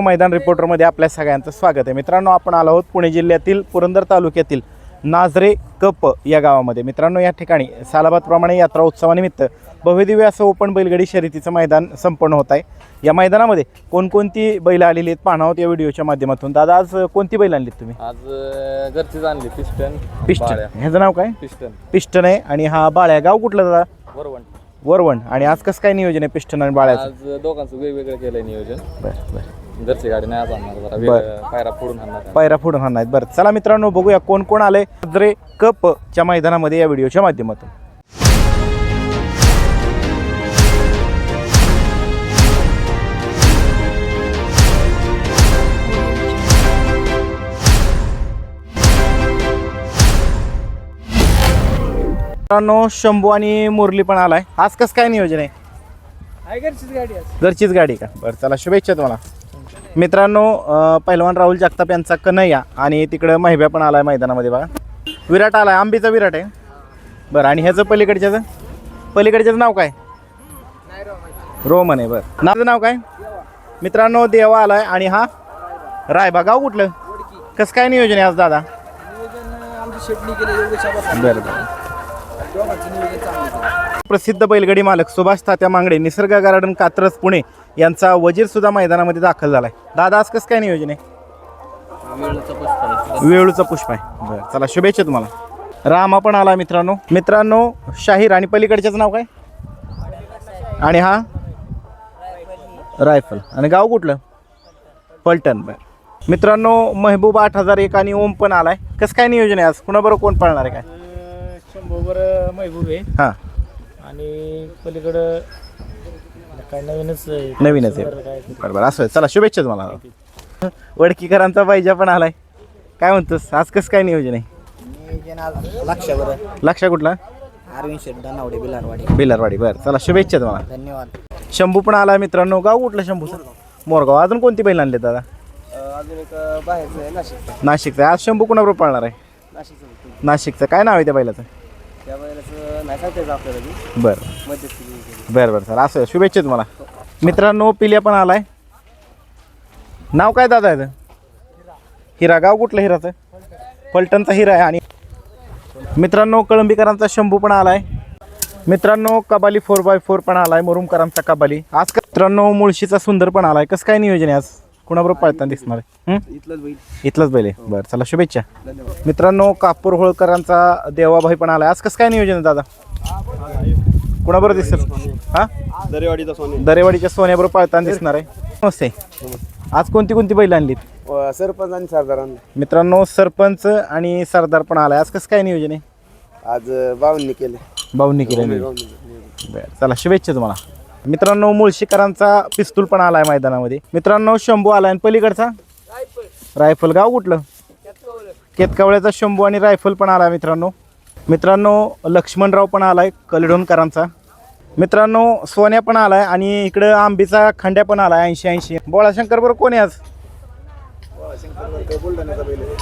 मैदान रिपोर्टरमध्ये आपल्या सगळ्यांचं स्वागत आहे. मित्रांनो आपण आलो आहोत पुणे जिल्ह्यातील पुरंदर तालुक्यातील नाझरे कप या गावामध्ये. मित्रांनो या ठिकाणी सालाबादप्रमाणे यात्रा उत्सवानिमित्त भव्यदिव्य असं ओपन बैलगाडी शर्यतीचं मैदान संपन्न होत आहे. या मैदानामध्ये कोणकोणती बैल आलेली आहेत पाहणार आहोत या व्हिडिओच्या माध्यमातून. दादा आज कोणती बैल आणलीत तुम्ही? आज घरचीच आणली पिस्टन पिस्टन ह्याचं नाव काय? पिस्टन पिस्टन आहे. आणि हा बाळ्या गाव कुठलं दादा? वरवण. वरवण. आणि आज कसं काय नियोजन आहे पिस्टन आणि बाळ्याचं? आज दोघांचं वेगवेगळं केलंय नियोजन. बरं बरं. घरची गाडी नाही आज आणणार जरा वेगळं पायरा फोडून आणणार. पायरा फोडून हा नाहीत बरं चला मित्रांनो बघूया कोण कोण आले नाझरे कप च्या मैदानामध्ये या व्हिडिओच्या माध्यमातून. मित्रांनो शंभू आणि मुरली पण आलाय. आज कसं काय नियोजन आहे? गाडी घरचीच गाडी का? बरं चला शुभेच्छा तुम्हाला. मित्रांनो पहिलवान राहुल जगताप यांचा कन्हैया आणि तिकडं महिब्या पण आलाय मैदानामध्ये बघा. विराट आलाय आंबीचा विराट आहे. बरं आणि ह्याचं पलीकडच्याचं? पलीकडच्याचं नाव काय? रोमन आहे बरं. नावचं नाव काय? मित्रांनो देवा आलाय आणि हा रायबा. गाव कुठलं? कसं काय नियोजन आहे आज दादा? बरं बरं. प्रसिद्ध बैलगाडी मालक सुभाष तात्या मांगडे निसर्ग गार्डन कात्रज पुणे यांचा वजीर सुद्धा मैदानामध्ये दाखल झालाय. दादा आज कसं काय नियोजन आहे? वेळचं पुष्प आहे. बरं चला शुभेच्छा तुम्हाला. रामा पण आला मित्रांनो. मित्रांनो शाहीर आणि पलीकडच्याचं नाव काय? आणि हा? रायफल. आणि गाव कुठलं? पलटण. बरं. मित्रांनो महबूब आठ हजार एक आणि ओम पण आलाय. कसं काय नियोजन आहे आज? कुणाबरोबर कोण पळणार आहे काय? शंभूवर महबूब आहे. हां. आणि पलीकडं काय नवीनच आहे. नवीनच आहे. बरं काय ते. बरं बरं असं आहे. चला शुभेच्छा तुम्हाला. वडकीकरांचा पाहिजे पण आलाय. काय म्हणतोस? आज कसं काय नियोजन आहे? लक्षावर लक्षा कुठला? अरविंद बिलारवाडी. बेलारवाडी. बरं चला शुभेच्छा तुम्हाला. धन्यवाद. शंभू पण आला मित्रांनो. गाव कुठलं शंभूचं मोरगाव. अजून कोणती बैल आणले दादा? अजून एक बाहेरचं आहे नाशिकचं. नाशिकचं. आज शंभू कुणाबरोबर पाळणार आहे? नाशिकचं. नाशिकचं. काय नाव आहे त्या बैलाचं? आपल्याला की बरं. मध्यस्थी बरं बरं चला असं. शुभेच्छा तुम्हाला. मित्रांनो पिल्या पण आलाय. नाव काय दादा याचं? हिरा. गाव कुठलं हिराचं? फलटणचा हिरा आहे आणि मित्रांनो कळंबीकरांचा शंभू पण आलाय. मित्रांनो कबाली फोर बाय फोर पण आलाय. मुरुमकरांचा कबाली. आज का- मित्रांनो मुळशीचा सुंदर पण आलाय. कसं काय नियोजन आहे आज? कुणाबरोबर पळताना दिसणार आहे? हं? इथलंच बैल. इथलंच बैल आहे. बरं चला शुभेच्छा. धन्यवाद. मित्रांनो कापूर होळकरांचा देवाभाई पण आलाय. आज कसं काय नियोजन आहे दादा? कुणाबरोबर दिसेल? हा? दरेवाडीचा सोने दरेवाडीच्या सोन्याबरोबर पळताना दिसणार आहे. नमस्ते. आज कोणती कोणती बैल आणलीत? सरपंच आणि सरदारांना. मित्रांनो सरपंच आणि सरदार पण आलाय. आज कसं काय नियोजन आहे? आज बावन्नी केले भाऊनी केलं बरं चला शुभेच्छा तुम्हाला. मित्रांनो मुळशीकरांचा पिस्तूल पण आलाय मैदानामध्ये. मित्रांनो शंभू आलाय आणि पलीकडचा? रायफल. गाव कुठलं? केतकावळ्याचा शंभू आणि रायफल पण आला मित्रांनो. मित्रांनो लक्ष्मणराव पण आलाय कलिडोनकरांचा. मित्रांनो सोन्या पण आलाय आणि इकडं आंबीचा खंड्या पण आलाय ऐंशी ऐंशी. बोळाशंकर बरोबर कोण आहे आज?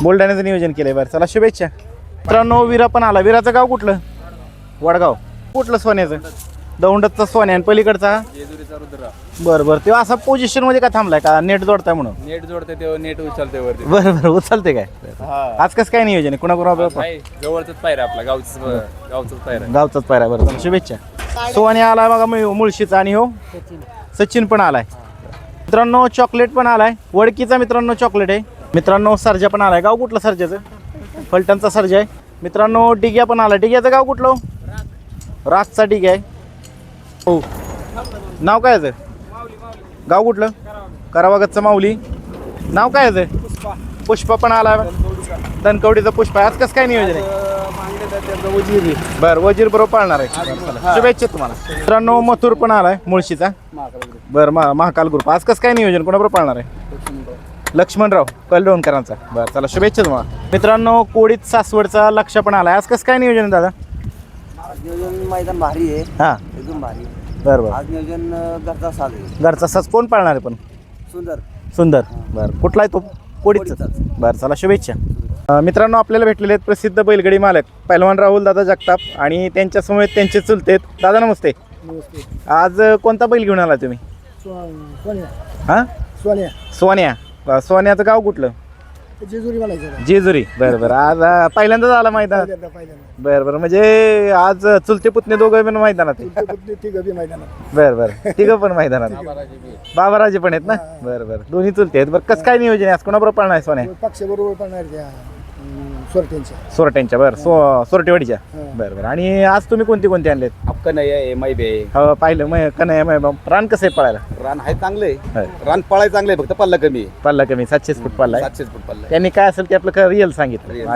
बुलढाण्याचं नियोजन केलंय बरं चला शुभेच्छा. मित्रांनो विरा पण आला विराचं गाव कुठलं? वडगाव. कुठलं सोन्याचं? दौंडतचा सोन्या आणि पलीकडचा? जेजुरीचा रुद्रा. बरं बरं. तेव्हा असा पोझिशनमध्ये का थांबलाय? का नेट जोडताय म्हणून? नेट जोडते तेव्हा नेट उचलते वरती. बरं बरं. उचलते काय? आज कसं काय नियोजन आहे? कुणाकुणाबरोबर नाही जवळच पायरा आपला गावच गावचाच पायरा. गावचाच पायरा. बरं चला शुभेच्छा. सोन्या आलाय बघा मु- मुळशीचा आणि हो. सचिन पण आलाय. मित्रांनो चॉकलेट पण आलाय. वडकीचा मित्रांनो चॉकलेट आहे. मित्रांनो सर्जा पण आलाय. गाव कुठलं सर्जाचं? फलटणचा सर्जा आहे. मित्रांनो डिग्या पण आलाय. डिग्याचं गाव कुठलं? रागचा डिग्या आहे. हो नाव काय याचं? गाव कुठलं? करावागतचं माऊली. नाव काय याचं? पुष्पा. पण आलाय दनकवडीचं पुष्प. आहे आज कसं काय नियोजन आहे? बरं वजीर बरोबर पाळणार आहे. शुभेच्छा तुम्हाला. मित्रांनो मथुर पण आलाय मुळशीचा. बरं मा महाकाल ग्रुप आज कसं काय नियोजन? कोणाबरोबर पाळणार आहे? लक्ष्मणराव कलडोणकरांचा. बरं चला शुभेच्छा तुम्हाला. मित्रांनो कोडीत सासवडचा लक्ष पण आलाय. आज कसं काय नियोजन आहे दादा? नियोजन मैदान भारी आहे. हां. एकदम भारी. बरं बरं. आज नियोजन घरचा आहे. घरचा सस कोण पाळणार आहे पण? सुंदर. सुंदर. बरं कुठला आहे तो? कोडीचा कोडीचाच. बरं चला शुभेच्छा. अं, मित्रांनो आपल्याला भेटलेले आहेत प्रसिद्ध बैलगाडी मालक पहिलवान राहुल दादा जगताप आणि त्यांच्यासमोर त्यांचे चुलते आहेत. दादा नमस्ते. आज अं, कोणता बैल घेऊन आला तुम्ही? हां? सोन्या. सोन्या. अं, सोन्याचं गाव कुठलं? जेजुरी म्हणायचं जेजुरी. बरं बरं. आज अं, पहिल्यांदाच आला मैदान? पहिल्यांदा पहिल्यांदा. बरं बरं. म्हणजे आज चुलते पुतणे दोघं पण मैदानात आहे. ते पुतणी तिघं बी मैदानात बरं बरं. तिघं पण मैदानात बाबाराजे पण आहेत ना? बरं बरं. दोन्ही चुलते आहेत. बरं कसं काय नियोजन आहे? आज कोणाबरोबर पळणार आहे सोन्या? पक्ष बरोबर पडणार त्या. सोरट्यांच्या. सोरट्यांच्या बरं. सो सोरटेवाडीच्या. बरं बरं. आणि आज तुम्ही कोणती कोणती आणलेत? नाही आहे मैबे हो पाहिलं मग कन्हैया मग रान कसं आहे पळायला? रान आहे चांगले होय. रान पळाय चांगले फक्त पल्ला कमी आहे. पल्ला कमी सातशेच फूट पल्ला आहे. सातशेच फूट पल्ला आहे. त्यांनी काय असेल ते आपलं रिअल सांगितलं. Real.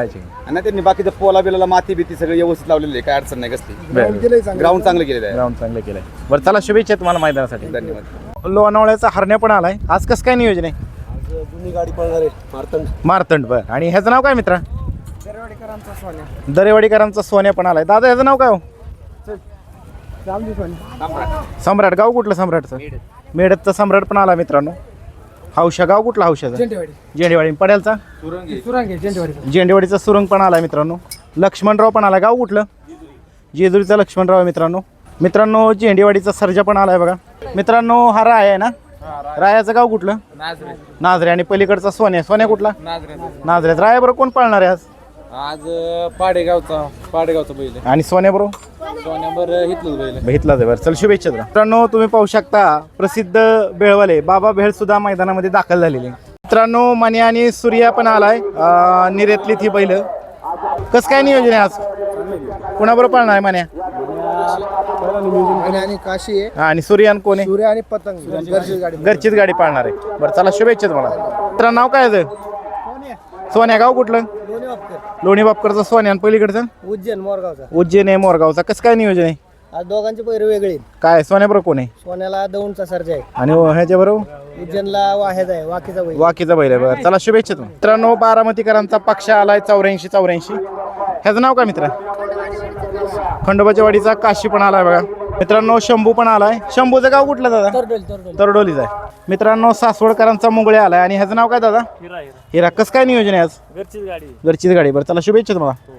आणि त्यांनी बाकीचं पोला बिलाला माती बिती सगळं व्यवस्थित लावलेलं आहे काय अडचण नाही कसली. बरं. ग्राउंड चांगलं. केलेलं आहे. ग्राउंड चांगलं केलंय. बरं चला शुभेच्छा तुम्हाला मैदानासाठी. धन्यवाद. लोणावळ्याचा हरण्या पण आलाय. आज कसं काय नियोजन आहे? दोन्ही गाडी पळणार आहे मारतंड. मारतंड बरं. आणि ह्याचं नाव काय मित्रा? दरेवाडीकरांचा सोन्या पण आलाय. दादा ह्याचं नाव काय हो? सम्राट. गाव कुठलं सम्राटचं? मेडतचं सम्राट पण आला मित्रांनो. हौशा. गाव कुठला हौशाचा? झेंडेवाडी झेंडेवाडी पड्यालचा सुरांगे. झेंडेवाडी झेंडेवाडीचा सुरंग पण आला मित्रांनो. लक्ष्मणराव पण आला. गाव कुठलं? जेजुरीचा लक्ष्मणराव आहे मित्रांनो. मित्रांनो झेंडेवाडीचा सर्जा पण आलाय बघा. मित्रांनो हा राय आहे ना? रायाचं गाव कुठलं? नाझरे आणि पलीकडचा सोन्या. सोन्या कुठला? नाझऱ्यात राया बरोबर कोण पाळणार आहे आज? आज पाडेगावचा पाडेगावचा बैल आणि सोन्या बरोबर सोन्यावर हितलंच बैल भेटला बरं. चल शुभेच्छा तुला. मित्रांनो तुम्ही पाहू शकता प्रसिद्ध बेळवाले बाबा भेळ सुद्धा मैदानामध्ये दाखल झालेले मित्रांनो मणी आणि सूर्या पण आलाय. अं, निरेतली ती बैल. कसं काय नियोजन आहे आज? कुणाबरोबर पाळणार आहे मान्या? आणि काशी आहे. हा, आणि सूर्यान कोण? आहे सूर्य आणि पतंग. घरची गाडी. घरचीच गाडी पाळणार आहे. बरं चला शुभेच्छा तुम्हाला. मित्र नाव काय आहे सोन्या गाव कुठलं? वापकर लोणी बापकरचं सोन्या आणि पलीकडचं? उज्जैन मोरगावचा. उज्जैन आहे मोरगावचा. कसं काय नियोजन आहे? आज दोघांचे पैरे वेगळे काय सोन्याबरोबर कोण आहे? सोन्याला दौंडचा सर्ज आहे. आणि ह्याच्या बरोबर? उज्जैनला वाहेद आहे वाकीचा बैल. वाकीचा बैल आहे बरं. चला शुभेच्छा तुम्ही मित्रांनो बारामतीकरांचा पक्ष आलाय चौऱ्याऐंशी चौऱ्याऐंशी. ह्याचं नाव काय मित्र? खंडोबाच्या वाडीचा काशी पण आलाय बघा. मित्रांनो शंभू पण आलाय. शंभूचं गाव कुठलं दादा? तरडोल तरडोल. तरडोलीच आहे. मित्रांनो सासवडकरांचा मुंगळे आलाय. आणि ह्याचं नाव काय दादा? हिरा कसं काय नियोजन आहे आज? घरचीच गाडी घरचीच गाडी. बरं चला शुभेच्छा तुम्हाला.